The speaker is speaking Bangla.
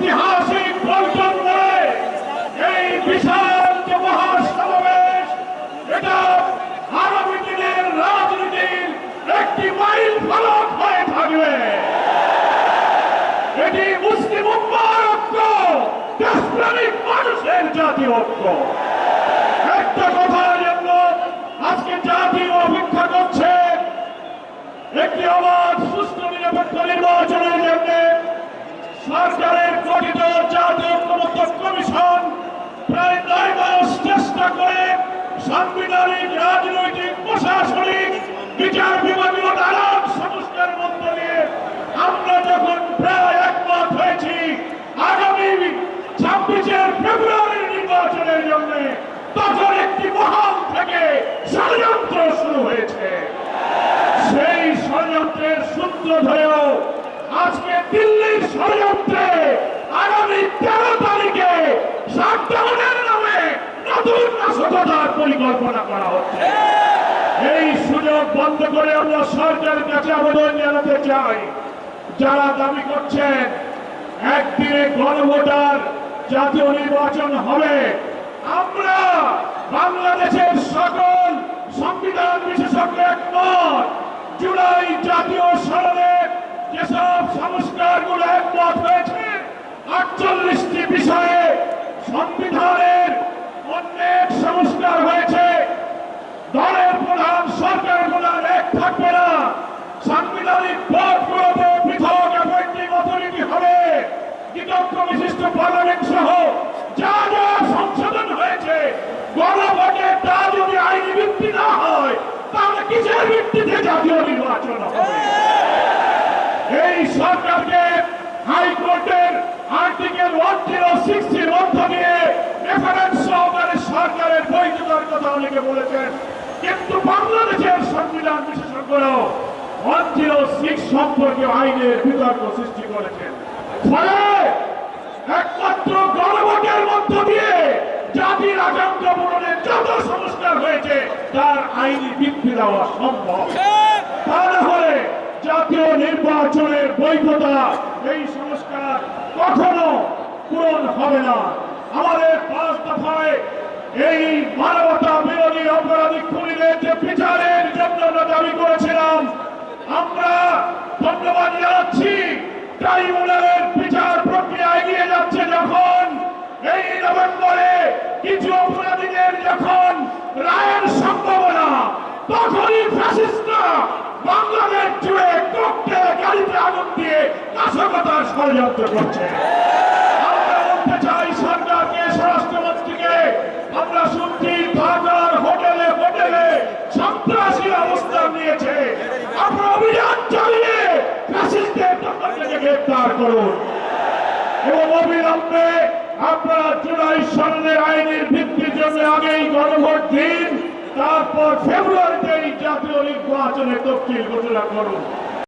ঐতিহাসিক পল্টন করে এই বিশাল যে মহাসমাবেশ, এটা আগামী দিনের রাজনীতির একটি মাইল ফলক হয়ে থাকবে। এটি মুসলিম উম্মার ঐক্য, দেশপ্রেমিক মানুষের জাতীয় ঐক্য। একটা কথার জন্য আজকে জাতি অপেক্ষা করছে, একটি অবাধ সরকারের গঠিত জাতীয় ঐক্যমত্য কমিশন প্রায় নয় মাস চেষ্টা করে সাংবিধানিক, রাজনৈতিক, প্রশাসনিক, বিচার বিভাগীয় নানান সংস্কারের মধ্য দিয়ে আমরা যখন প্রায় একমত হয়েছি, আগামী ছাব্বিশের ফেব্রুয়ারির নির্বাচনের জন্য তখন একটি মহল থেকে ষড়যন্ত্র শুরু হয়েছে। সেই ষড়যন্ত্রের সূত্র ধরেও আজকে দিল্লির ষড়যন্ত্রে আগামী তেরো তারিখে শাটডাউনের নামে নতুন নাশকতার পরিকল্পনা করা হচ্ছে। এই সুযোগ বন্ধ করে আমরা সরকারের কাছে আবেদন জানাতে চাই। যারা দাবি করছেন, একদিনে গণভোটার জাতীয় নির্বাচন হবে। আমরা বাংলাদেশের সকল সংবিধান বিশেষজ্ঞ একমত, জুলাই জাতীয় সনদে যেসব সংস্কারগুলো একমত হয়েছে, আটচল্লিশটি বিষয়ে সংবিধানের অনেক সংস্কার হয়েছে দলের প্রধান সরকার প্রধান এক থাকবে না সাংবিধানিক বোর্ডগুলোতে পৃথক অ্যাপয়েন্টিং অথরিটি হবে বিদগ্ধ বিশিষ্ট পার্লামেন্ট সহ যা যা সংশোধন হয়েছে, গণভোটে তা যদি আইনি ভিত্তি না হয়, তাহলে কিসের ভিত্তিতে জাতীয় নির্বাচন এই সরকারকে হাইকোর্টের আর্টিকেল ওয়ান জিরো সিক্সটির মধ্য দিয়ে রেফারেন্স সহকারে সরকারের বৈধতার কথা অনেকে বলেছেন, কিন্তু বাংলাদেশের সংবিধান বিশেষজ্ঞরা ওয়ান জিরো সিক্স সম্পর্কে আইনের বিতর্ক সৃষ্টি করেছেন। ফলে একমাত্র গণভোটের মধ্য দিয়ে জাতির আকাঙ্ক্ষা পূরণের যত সংস্কার হয়েছে, তার আইনি ভিত্তি দেওয়া সম্ভব। তা না হলে জাতীয় নির্বাচনের বৈধতা এই সংস্কার কখনো পূরণ হবে না। আমাদের পাঁচ দফায় এই মানবতা বিরোধী অপরাধী খুনিদের যে বিচারের জন্য আমরা দাবি করেছিলাম, আমরা ধন্যবাদ জানাচ্ছি ট্রাইব্যুনালের বিচার প্রক্রিয়া এগিয়ে যাচ্ছে যখন এই নভেম্বরে কিছু অপরাধীদের যখন রায়ের সম্ভাবনা তখনই ফ্যাসিস্টরা বাংলাদেশ জুড়ে ককটেল গাড়িতে আগুন দিয়ে নাশকতার ষড়যন্ত্র করছে। আমরা বলতে চাই সরকারকে, স্বরাষ্ট্রমন্ত্রীকে, আমরা শুনছি ঢাকার হোটেলে হোটেলে সন্ত্রাসী অবস্থান নিয়েছে। আমরা অভিযান চালিয়ে ফ্যাসিস্টদের দখল করুন। এবং অবিলম্বে আপনারা জুলাই সনদের আইনের ভিত্তির জন্য আগেই গণভোট দিন তারপর ফেব্রুয়ারিতে এই জাতীয় নির্বাচনের তফসিল ঘোষণা করুন।